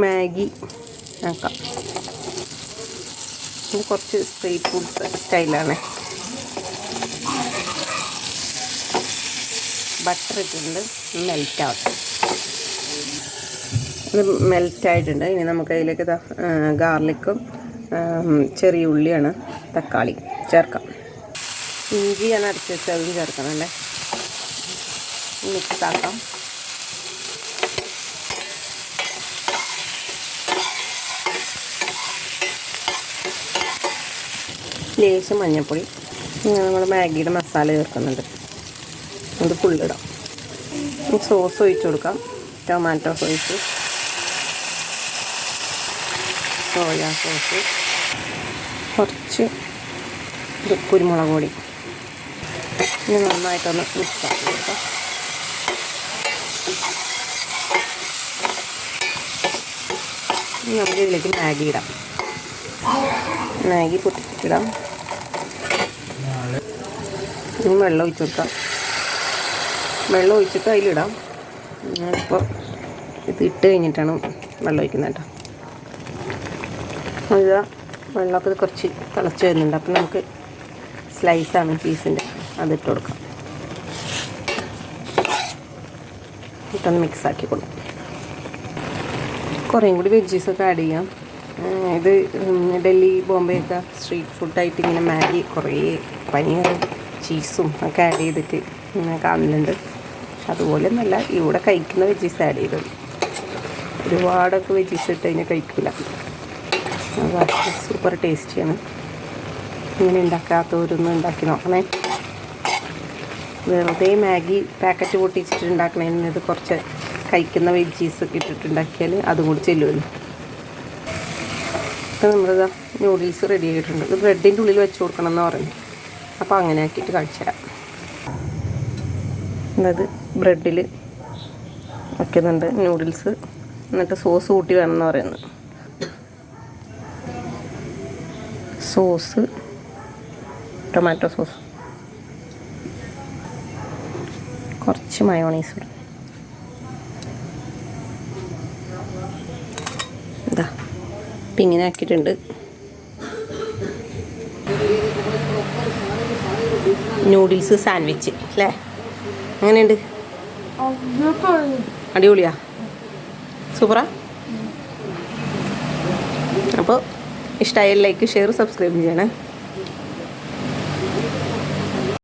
Maggi ആക്കാം. കുറച്ച് street food സ്റ്റൈലാണ് ബട്ടർ ഇട്ടിട്ടുണ്ട്. മെൽറ്റ് ആവട്ടെ ഇത് മെൽറ്റ് ആയിട്ടുണ്ട്. ഇനി നമുക്ക് അതിലേക്ക് ഗാർലിക്കും ചെറിയ ഉള്ളിയാണ് തക്കാളി ചേർക്കാം. ഇഞ്ചിയാണ് അരച്ച് വെച്ചത്. ചേർക്കണം അല്ലേ? മിക്സ് ആക്കാം. ലേശം മഞ്ഞൾപ്പൊടി. നമ്മൾ മാഗിയുടെ മസാല ചേർക്കുന്നുണ്ട്. അത് ഫുള്ളിടാം സോസ് ഒഴിച്ചു കൊടുക്കാം. ടൊമാറ്റോ സോസ് സോയ സോസ് കുറച്ച് കുരുമുളക് പൊടി. ഇനി നന്നായിട്ടൊന്ന് മിക്സാക്കി കൊടുക്കാം നമുക്ക് ഇതിലേക്ക് മാഗി ഇടാം. മാഗി പൊട്ടിച്ചിടാം. ഇനി വെള്ളം ഒഴിച്ച് കൊടുക്കാം. വെള്ളം ഒഴിച്ചിട്ട് അതിലിടാം. ഞാനിപ്പോൾ ഇത് ഇട്ട് കഴിഞ്ഞിട്ടാണ് വെള്ളം ഒഴിക്കുന്നത് കേട്ടോ. ഇതാ വെള്ളമൊക്കെ കുറച്ച് തിളച്ച് വരുന്നുണ്ട്. അപ്പോൾ നമുക്ക് സ്ലൈസാണ് ചീസിന്റെ അതിട്ട് കൊടുക്കാം. ഇട്ടൊന്ന് മിക്സ് ആക്കി കൊടുക്കും. കുറേയും കൂടി വെജീസൊക്കെ ആഡ് ചെയ്യാം. ഇത് ഡൽഹി ബോംബെയൊക്കെ സ്ട്രീറ്റ് ഫുഡായിട്ട് ഇങ്ങനെ മാഗി കുറേ പനീറും ചീസും ഒക്കെ ആഡ് ചെയ്തിട്ട് ഇങ്ങനെ കാണലുണ്ട് പക്ഷെ അതുപോലെ ഒന്നല്ല ഇവിടെ കഴിക്കുന്ന വെജീസ് ആഡ് ചെയ്തത് ഒരുപാടൊക്കെ വെജീസ് ഇട്ട് അതിനെ കഴിക്കില്ല സൂപ്പർ ടേസ്റ്റിയാണ് ഇങ്ങനെ ഉണ്ടാക്കാത്തവരൊന്നും ഉണ്ടാക്കി നോക്കണേ. വെറുതെ മാഗി പാക്കറ്റ് പൊട്ടിച്ചിട്ട് ഉണ്ടാക്കണതിന് ഇത് കുറച്ച് കഴിക്കുന്ന വെജീസ് ഒക്കെ ഇട്ടിട്ടുണ്ടാക്കിയാൽ അതും കൂടി ചെല്ലുമല്ലോ. ഇപ്പം നമ്മളിതാ നൂഡിൽസ് റെഡി ആയിട്ടുണ്ട്. ബ്രെഡിന്റെ ഉള്ളിൽ വെച്ച് കൊടുക്കണം എന്ന് പറഞ്ഞു അപ്പോൾ അങ്ങനെ ആക്കിയിട്ട് കാണിച്ചു തരാം അതായത് ബ്രെഡിൽ വയ്ക്കുന്നുണ്ട് നൂഡിൽസ്. എന്നിട്ട് സോസ് കൂട്ടി വേണം എന്ന് പറയുന്നത്. Sauce tomato sauce. കുറച്ച് മയോണീസ് ഇടും. ഇതാ. ഇപ്പം ഇങ്ങനെ ആക്കിയിട്ടുണ്ട്. നൂഡിൽസ് സാൻഡ്വിച്ച് അല്ലേ? എങ്ങനെയുണ്ട്? അടിപൊളിയാ. സൂപ്പറാ? അപ്പോൾ ഇഷ്ടമായ ലൈക്ക് ഷെയർ സബ്സ്ക്രൈബ് ചെയ്യണേ.